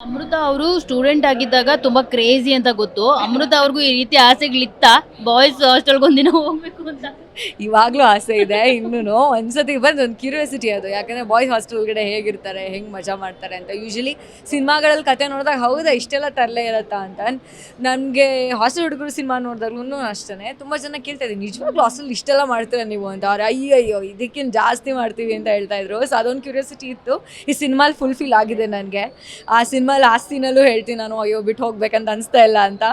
ಅಮೃತ ಅವರು ಸ್ಟೂಡೆಂಟ್ ಆಗಿದ್ದಾಗ ತುಂಬಾ ಕ್ರೇಜಿ ಅಂತ ಗೊತ್ತು. ಅಮೃತ ಅವ್ರಿಗೂ ಈ ರೀತಿ ಆಸೆಗಳಿತ್ತ. ಬಾಯ್ಸ್ ಹಾಸ್ಟೆಲ್ಗೆ ಒಂದಿನ ಹೋಗ್ಬೇಕು ಅಂತ. ಇವಾಗಲೂ ಆಸೆ ಇದೆ ಇನ್ನೂ ಒಂದ್ಸತಿ ಬಂದು ಒಂದು ಕ್ಯೂರಿಯಾಸಿಟಿ ಅದು, ಯಾಕಂದರೆ ಬಾಯ್ಸ್ ಹಾಸ್ಟೆಲ್ ಕಡೆ ಹೇಗಿರ್ತಾರೆ, ಹೆಂಗೆ ಮಜಾ ಮಾಡ್ತಾರೆ ಅಂತ. ಯೂಶಲಿ ಸಿನಿಮಾಗಳಲ್ಲಿ ಕತೆ ನೋಡಿದಾಗ, ಹೌದಾ, ಇಷ್ಟೆಲ್ಲ ತರಲೇ ಇರುತ್ತಾ ಅಂತ. ನನಗೆ ಹಾಸ್ಟೆಲ್ ಹುಡುಗರು ಸಿನಿಮಾ ನೋಡಿದಾಗ್ಲೂ ಅಷ್ಟೇ ತುಂಬ ಜನ ಕೇಳ್ತಾ ಇದ್ದೀನಿ ನಿಜವಾಗ್ಲೂ ಹಾಸ್ಟೆಲ್ ಇಷ್ಟೆಲ್ಲ ಮಾಡ್ತೀರಾ ನೀವು? ಅಂತ. ಅವ್ರು ಅಯ್ಯೋ ಇದಕ್ಕಿಂತ ಜಾಸ್ತಿ ಮಾಡ್ತೀವಿ ಅಂತ ಹೇಳ್ತಾ ಇದ್ರು. ಸೊ ಅದೊಂದು ಕ್ಯೂರಿಯಾಸಿಟಿ ಇತ್ತು. ಈ ಸಿನಿಮಾಲಿ ಫುಲ್ಫಿಲ್ ಆಗಿದೆ ನನಗೆ. ಆ ಸಿನಿಮಾ ಲಾಸ್ಟ್ ಹೇಳ್ತೀನಿ ನಾನು, ಅಯ್ಯೋ ಬಿಟ್ಟು ಹೋಗ್ಬೇಕಂತ ಅನಿಸ್ತಾ ಇಲ್ಲ ಅಂತ.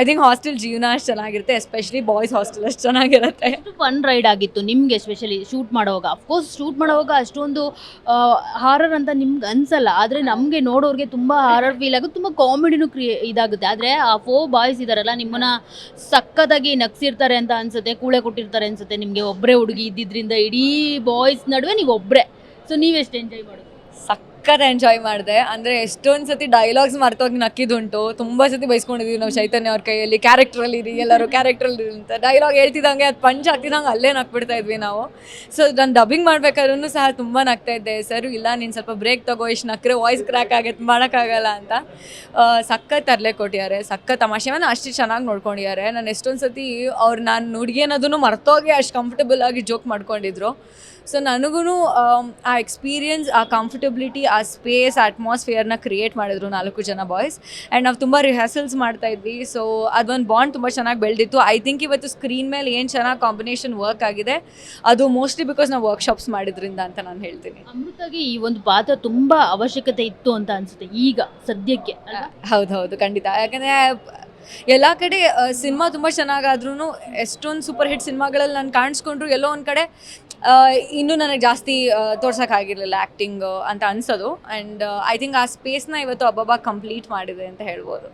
ಐ ಥಿಂಕ್ ಹಾಸ್ಟೆಲ್ ಜೀವನ ಅಷ್ಟು ಚೆನ್ನಾಗಿರುತ್ತೆ ಎಸ್ಪೆಷಲಿ ಬಾಯ್ಸ್ ಹಾಸ್ಟೆಲ್ ಅಷ್ಟು ಚೆನ್ನಾಗಿರುತ್ತೆ. ಫನ್ ರೈಡ್ ಆಗಿತ್ತು ನಿಮ್ಗೆ ಎಸ್ಪೆಷಲಿ ಶೂಟ್ ಮಾಡುವಾಗ? ಅಫ್ಕೋರ್ಸ್ ಶೂಟ್ ಮಾಡುವಾಗ ಅಷ್ಟೊಂದು ಹಾರರ್ ಅಂತ ನಿಮ್ಗೆ ಅನ್ಸಲ್ಲ. ಆದ್ರೆ ನಮ್ಗೆ ನೋಡೋರ್ಗೆ ತುಂಬಾ ಹಾರರ್ ಫೀಲ್ ಆಗುತ್ತೆ. ತುಂಬಾ ಕಾಮಿಡಿನೂ ಕ್ರಿಯೇ ಇದಾಗುತ್ತೆ. ಆದ್ರೆ ಆ ಫೋ ಬಾಯ್ಸ್ ಇದಾರಲ್ಲ ನಿಮ್ಮನ್ನ ಸಕ್ಕತ್ತಾಗಿ ನಗ್ಸಿರ್ತಾರೆ ಅಂತ ಅನ್ಸುತ್ತೆ ಕೂಳೆ ಕೊಟ್ಟಿರ್ತಾರೆ ಅನ್ಸುತ್ತೆ. ನಿಮ್ಗೆ ಒಬ್ಬರೇ ಹುಡುಗಿ ಇದ್ದಿದ್ರಿಂದ ಇಡೀ ಬಾಯ್ಸ್ ನಡುವೆ ನೀವು ಒಬ್ಬರೇ ಸೊ ನೀವೆಷ್ಟು ಎಂಜಾಯ್ ಮಾಡೋದು? ಸಕ್ಕತ್ ಎಂಜಾಯ್ ಮಾಡಿದೆ. ಅಂದರೆ ಎಷ್ಟೊಂದು ಸತಿ ಡೈಲಾಗ್ಸ್ ಮರ್ತೋಗಿ ನಕ್ಕಿದುಂಟು. ತುಂಬ ಸತಿ ಬೈಸ್ಕೊಂಡಿದ್ದೀವಿ ನಾವು ಚೈತನ್ಯ ಅವ್ರ ಕೈಯಲ್ಲಿ. ಕ್ಯಾರೆಕ್ಟ್ರಲ್ಲಿ ಇರಿ ಎಲ್ಲರೂ ಕ್ಯಾರೆಕ್ಟ್ರಲ್ಲಿ ಅಂತ. ಡೈಲಾಗ್ ಹೇಳ್ತಿದ್ದಂಗೆ ಅದು ಪಂಚ್ ಹಾಕ್ತಿದ್ದಂಗೆ ಅಲ್ಲೇ ನಕ್ಬಿಡ್ತಾ ಇದ್ವಿ ನಾವು. ಸೊ ನಾನು ಡಬ್ಬಿಂಗ್ ಮಾಡ್ಬೇಕಾದ್ರೂ ಸಹ ತುಂಬ ನಗ್ತಾ ಇದ್ದೆ. ಸರ್, ಇಲ್ಲ, ನೀನು ಸ್ವಲ್ಪ ಬ್ರೇಕ್ ತಗೋ, ಇಷ್ಟು ನಕ್ರೆ ವಾಯ್ಸ್ ಕ್ರ್ಯಾಕ್ ಆಗೈತೆ, ಮಾಡೋಕ್ಕಾಗಲ್ಲ ಅಂತ. ಸಖತ್ ತರಲೆ ಕೊಟ್ಟಿದ್ದಾರೆ ಸಖತ್ ತಮಾಷೆವನ್ನು ನಾನು ಅಷ್ಟು ಚೆನ್ನಾಗಿ ನೋಡ್ಕೊಂಡಿದ್ದಾರೆ ನಾನು ಎಷ್ಟೊಂದು ಸತಿ ಅವ್ರು ನಾನು ನುಡಿಗೆ ಅನ್ನೋದನ್ನು ಮರ್ತೋಗಿ ಅಷ್ಟು ಕಂಫರ್ಟಬಲ್ ಆಗಿ ಜೋಕ್ ಮಾಡ್ಕೊಂಡಿದ್ರು. ಸೊ ನನಗೂ ಆ ಎಕ್ಸ್ಪೀರಿಯನ್ಸ್ ಆ ಕಂಫರ್ಟಬಿಲಿಟಿ ಆ ಸ್ಪೇಸ್ ಅಟ್ಮಾಸ್ಫಿಯರ್ನ ಕ್ರಿಯೇಟ್ ಮಾಡಿದ್ರು ನಾಲ್ಕು ಜನ ಬಾಯ್ಸ್ ಆ್ಯಂಡ್ ನಾವು ತುಂಬ ರಿಹರ್ಸಲ್ಸ್ ಮಾಡ್ತಾ ಇದ್ವಿ. ಸೊ ಅದೊಂದು ಬಾಂಡ್ ತುಂಬ ಚೆನ್ನಾಗಿ ಬೆಳೆದಿತ್ತು. ಐ ಥಿಂಕ್ ಇವತ್ತು ಸ್ಕ್ರೀನ್ ಮೇಲೆ ಏನು ಚೆನ್ನಾಗಿ ಕಾಂಬಿನೇಷನ್ ವರ್ಕ್ ಆಗಿದೆ ಅದು ಮೋಸ್ಟ್ಲಿ ಬಿಕಾಸ್ ನಾವು ವರ್ಕ್ಶಾಪ್ಸ್ ಮಾಡಿದ್ರಿಂದ ಅಂತ ನಾನು ಹೇಳ್ತೀನಿ. ಅಮೃತಗೆ ಈ ಒಂದು ಪಾತ್ರ ತುಂಬ ಅವಶ್ಯಕತೆ ಇತ್ತು ಅಂತ ಅನ್ಸುತ್ತೆ ಈಗ ಸದ್ಯಕ್ಕೆ? ಹೌದು ಹೌದು ಖಂಡಿತ. ಯಾಕಂದರೆ ಎಲ್ಲ ಕಡೆ ಸಿನಿಮಾ ತುಂಬ ಚೆನ್ನಾಗಾದ್ರೂ ಎಷ್ಟೊಂದು ಸೂಪರ್ ಹಿಟ್ ಸಿನಿಮಾಗಳಲ್ಲಿ ನಾನು ಕಾಣಿಸ್ಕೊಂಡ್ರು ಎಲ್ಲೋ ಒಂದು ಕಡೆ ಇನ್ನೂ ನನಗೆ ಜಾಸ್ತಿ ತೋರ್ಸೋಕ್ಕಾಗಿರಲಿಲ್ಲ ಆ್ಯಕ್ಟಿಂಗ್ ಅಂತ ಅನ್ಸೋದು. ಆ್ಯಂಡ್ ಐ ಥಿಂಕ್ ಆ ಸ್ಪೇಸ್ನ ಇವತ್ತು ಅಬ್ಬಬ್ಬ ಕಂಪ್ಲೀಟ್ ಮಾಡಿದೆ ಅಂತ ಹೇಳ್ಬೋದು.